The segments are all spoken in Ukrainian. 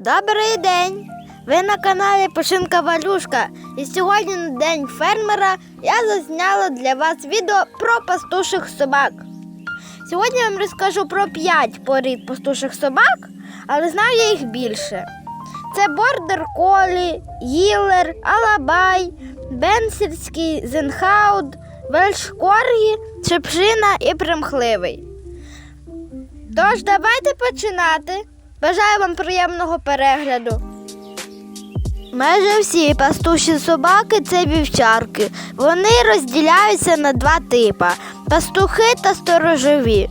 Добрий день! Ви на каналі Пошинка Валюшка. І сьогодні на день фермера я засняла для вас відео про пастуших собак. Сьогодні я вам розкажу про 5 порід пастуших собак, але знаю я їх більше. Це бордер колі, гілер, алабай, бенсівський, зенхауд, вельшкоргі, чепшина і примхливий. Тож давайте починати. Бажаю вам приємного перегляду. Майже всі пастуші собаки це вівчарки. Вони розділяються на два типи пастухи та сторожові.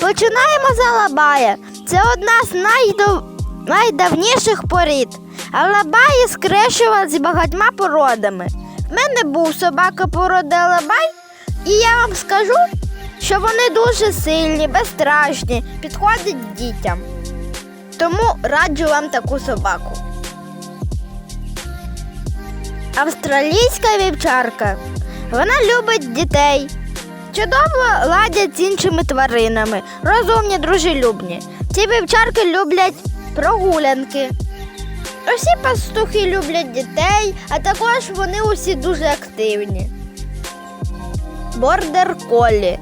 Починаємо з Алабая. Це одна з найдов... найдавніших порід. Алабаї скрещували з багатьма породами. В мене був собака породи Алабай, і я вам скажу, що вони дуже сильні, безстрашні, підходять дітям. Тому раджу вам таку собаку. Австралійська вівчарка. Вона любить дітей. Чудово ладять з іншими тваринами, розумні, дружелюбні. Ці вівчарки люблять прогулянки. Усі пастухи люблять дітей, а також вони усі дуже активні. Бордер колі.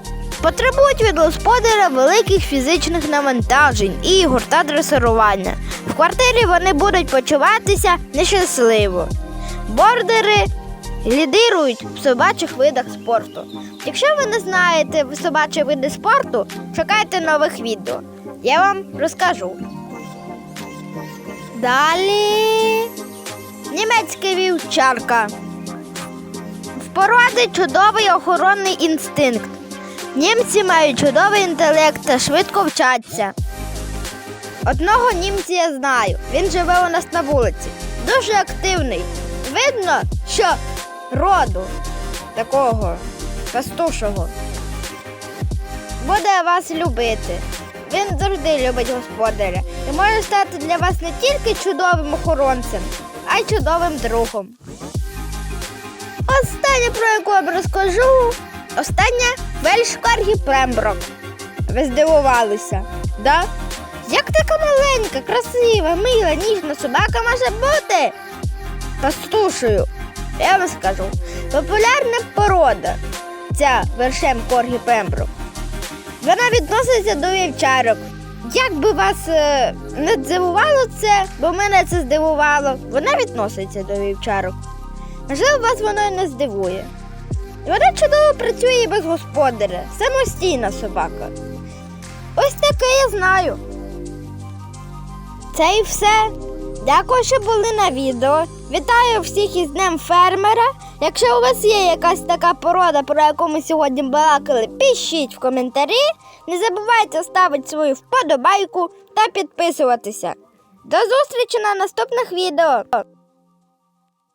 Потребують від господаря великих фізичних навантажень, ігор та дресирування. В квартирі вони будуть почуватися нещасливо. Бордери лідирують в собачих видах спорту. Якщо ви не знаєте собачі види спорту, чекайте нових відео. Я вам розкажу. Далі німецька вівчарка. В породи чудовий охоронний інстинкт. Німці мають чудовий інтелект та швидко вчаться. Одного німця я знаю. Він живе у нас на вулиці. Дуже активний. Видно, що роду такого пастушого буде вас любити. Він завжди любить господаря і може стати для вас не тільки чудовим охоронцем, а й чудовим другом. Останнє, про яку я вам розкажу, остання Вельшкаргі Премброк. Ви здивувалися, да? Як така маленька, красива, мила, ніжна собака може бути? Пастушею. Я вам скажу. Популярна порода. Ця вершем Коргі Пемброк. Вона відноситься до вівчарок. Як би вас е, не здивувало це, бо мене це здивувало, вона відноситься до вівчарок. Можливо, вас воно і не здивує. Вона чудово працює без господаря, самостійна собака. Ось таке я знаю. Це і все. Дякую, що були на відео. Вітаю всіх із Днем фермера. Якщо у вас є якась така порода, про яку ми сьогодні балакали, пишіть в коментарі. Не забувайте ставити свою вподобайку та підписуватися. До зустрічі на наступних відео.